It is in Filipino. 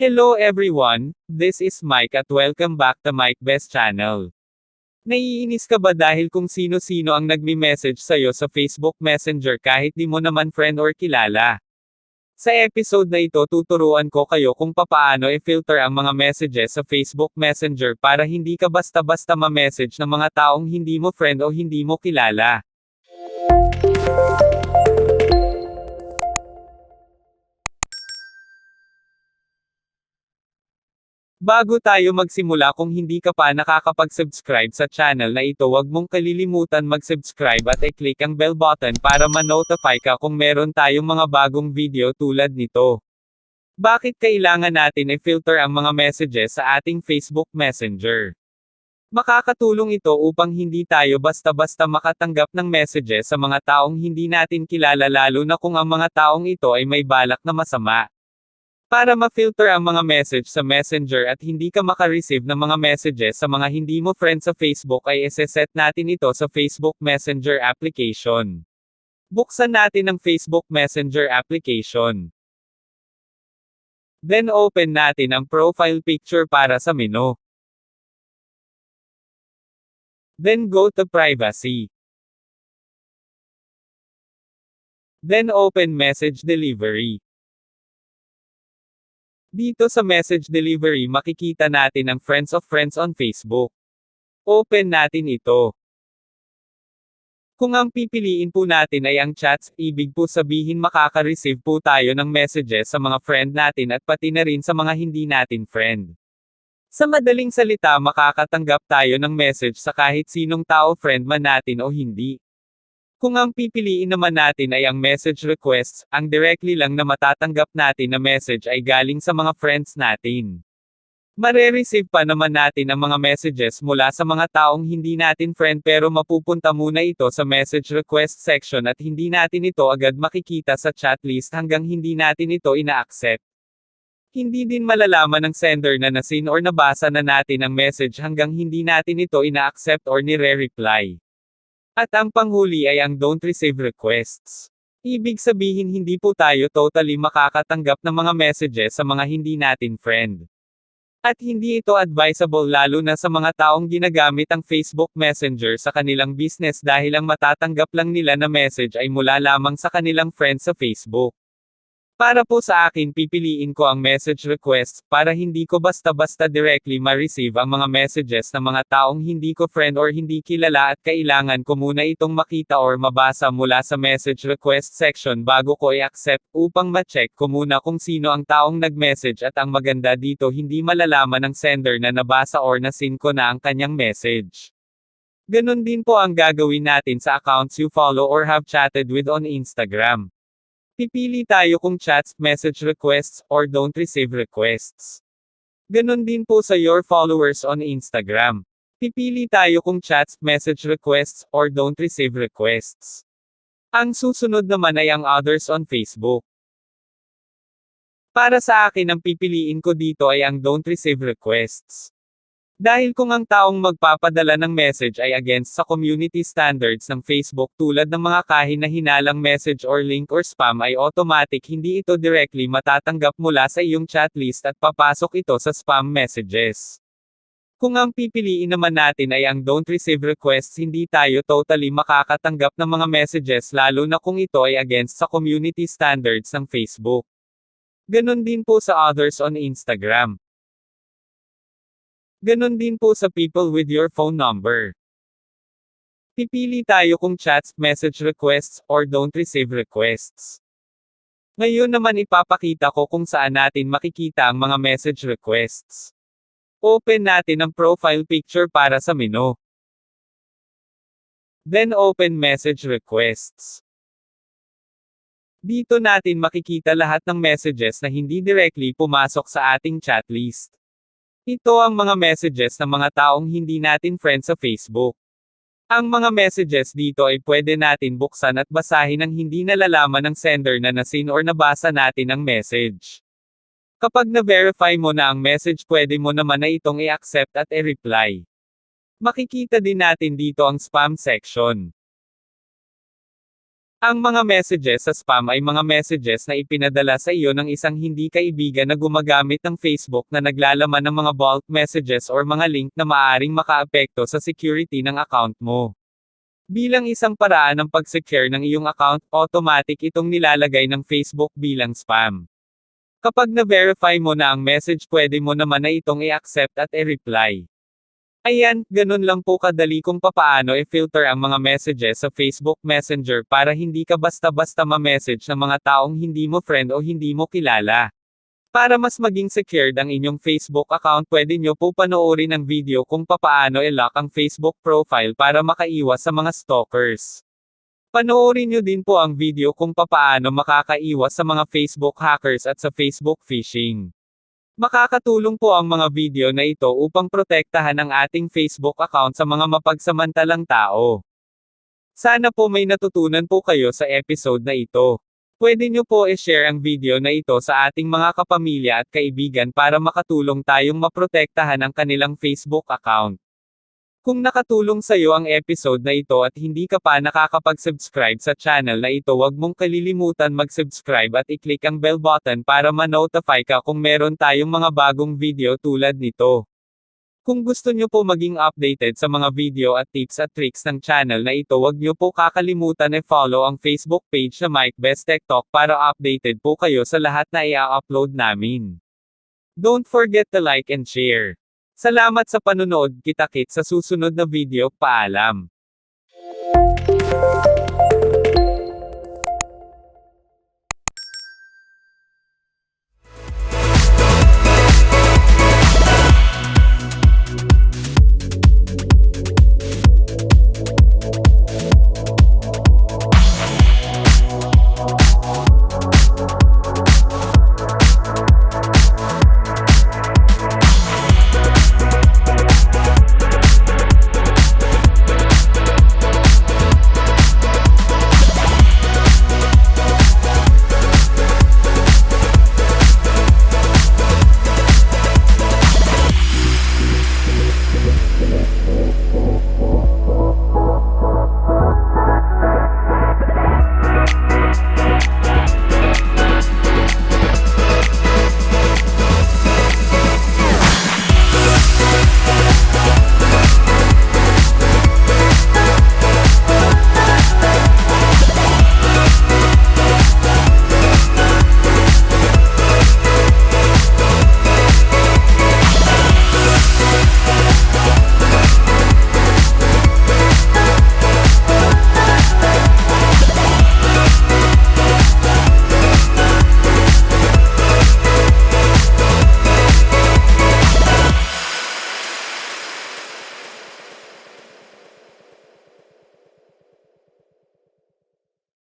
Hello everyone, this is Mike at welcome back to Mike Best Channel. Naiinis ka ba dahil kung sino-sino ang nagmi-message sa'yo sa Facebook Messenger kahit di mo naman friend or kilala? Sa episode na ito tuturuan ko kayo kung papaano i-filter ang mga messages sa Facebook Messenger para hindi ka basta-basta ma-message ng mga taong hindi mo friend o hindi mo kilala. Bago tayo magsimula kung hindi ka pa nakakapag-subscribe sa channel na ito wag mong kalilimutan mag-subscribe at i-click ang bell button para ma-notify ka kung meron tayong mga bagong video tulad nito. Bakit kailangan natin i-filter ang mga messages sa ating Facebook Messenger? Makakatulong ito upang hindi tayo basta-basta makatanggap ng messages sa mga taong hindi natin kilala lalo na kung ang mga taong ito ay may balak na masama. Para ma-filter ang mga message sa Messenger at hindi ka maka-receive ng mga messages sa mga hindi mo friend sa Facebook ay iseset natin ito sa Facebook Messenger application. Buksan natin ang Facebook Messenger application. Then open natin ang profile picture para sa menu. Then go to privacy. Then open message delivery. Dito sa message delivery makikita natin ang friends of friends on Facebook. Open natin ito. Kung ang pipiliin po natin ay ang chats, ibig po sabihin makaka-receive po tayo ng messages sa mga friend natin at pati na rin sa mga hindi natin friend. Sa madaling salita makakatanggap tayo ng message sa kahit sinong tao friend man natin o hindi. Kung ang pipiliin naman natin ay ang message requests, ang directly lang na matatanggap natin na message ay galing sa mga friends natin. Mare-receive pa naman natin ang mga messages mula sa mga taong hindi natin friend pero mapupunta muna ito sa message request section at hindi natin ito agad makikita sa chat list hanggang hindi natin ito ina-accept. Hindi din malalaman ng sender na nasin or nabasa na natin ang message hanggang hindi natin ito ina-accept or nire-reply. At ang panghuli ay ang don't receive requests. Ibig sabihin hindi po tayo totally makakatanggap ng mga messages sa mga hindi natin friend. At hindi ito advisable lalo na sa mga taong ginagamit ang Facebook Messenger sa kanilang business dahil ang matatanggap lang nila na message ay mula lamang sa kanilang friends sa Facebook. Para po sa akin pipiliin ko ang message requests, para hindi ko basta-basta directly ma-receive ang mga messages ng mga taong hindi ko friend or hindi kilala at kailangan ko muna itong makita or mabasa mula sa message request section bago ko i-accept, upang ma-check ko muna kung sino ang taong nag-message at ang maganda dito hindi malalaman ng sender na nabasa or nasin ko na ang kanyang message. Ganon din po ang gagawin natin sa accounts you follow or have chatted with on Instagram. Pipili tayo kung chats, message requests, or don't receive requests. Ganon din po sa your followers on Instagram. Pipili tayo kung chats, message requests, or don't receive requests. Ang susunod naman ay ang others on Facebook. Para sa akin ang pipiliin ko dito ay ang don't receive requests. Dahil kung ang taong magpapadala ng message ay against sa community standards ng Facebook tulad ng mga kahina-hinalang message or link or spam ay automatic hindi ito directly matatanggap mula sa iyong chat list at papasok ito sa spam messages. Kung ang pipiliin naman natin ay ang don't receive requests hindi tayo totally makakatanggap ng mga messages lalo na kung ito ay against sa community standards ng Facebook. Ganon din po sa others on Instagram. Ganon din po sa people with your phone number. Pipili tayo kung chats, message requests, or don't receive requests. Ngayon naman ipapakita ko kung saan natin makikita ang mga message requests. Open natin ang profile picture para sa menu. Then open message requests. Dito natin makikita lahat ng messages na hindi directly pumasok sa ating chat list. Ito ang mga messages ng mga taong hindi natin friends sa Facebook. Ang mga messages dito ay pwede natin buksan at basahin ng hindi nalalaman ng sender na nasin or nabasa natin ang message. Kapag na-verify mo na ang message pwede mo naman na itong i-accept at i-reply. Makikita din natin dito ang spam section. Ang mga messages sa spam ay mga messages na ipinadala sa iyo ng isang hindi kaibigan na gumagamit ng Facebook na naglalaman ng mga bulk messages or mga link na maaring makaapekto sa security ng account mo. Bilang isang paraan ng pag-secure ng iyong account, automatic itong nilalagay ng Facebook bilang spam. Kapag na-verify mo na ang message pwede mo naman na itong i-accept at i-reply. Ayan, ganun lang po kadali kung papaano i-filter ang mga messages sa Facebook Messenger para hindi ka basta-basta ma-message ng mga taong hindi mo friend o hindi mo kilala. Para mas maging secured ang inyong Facebook account pwede nyo po panoorin ang video kung papaano i-lock ang Facebook profile para makaiwas sa mga stalkers. Panoorin nyo din po ang video kung papaano makakaiwas sa mga Facebook hackers at sa Facebook phishing. Makakatulong po ang mga video na ito upang protektahan ang ating Facebook account sa mga mapagsamantalang tao. Sana po may natutunan po kayo sa episode na ito. Pwede nyo po i-share ang video na ito sa ating mga kapamilya at kaibigan para makatulong tayong maprotektahan ang kanilang Facebook account. Kung nakatulong sa iyo ang episode na ito at hindi ka pa nakakapag-subscribe sa channel na ito wag mong kalilimutan mag-subscribe at i-click ang bell button para ma-notify ka kung meron tayong mga bagong video tulad nito. Kung gusto nyo po maging updated sa mga video at tips at tricks ng channel na ito wag nyo po kakalimutan e-follow ang Facebook page na Mike Best Tech Talk para updated po kayo sa lahat na i-upload namin. Don't forget to like and share. Salamat sa panunood, kita-kit sa susunod na video, paalam.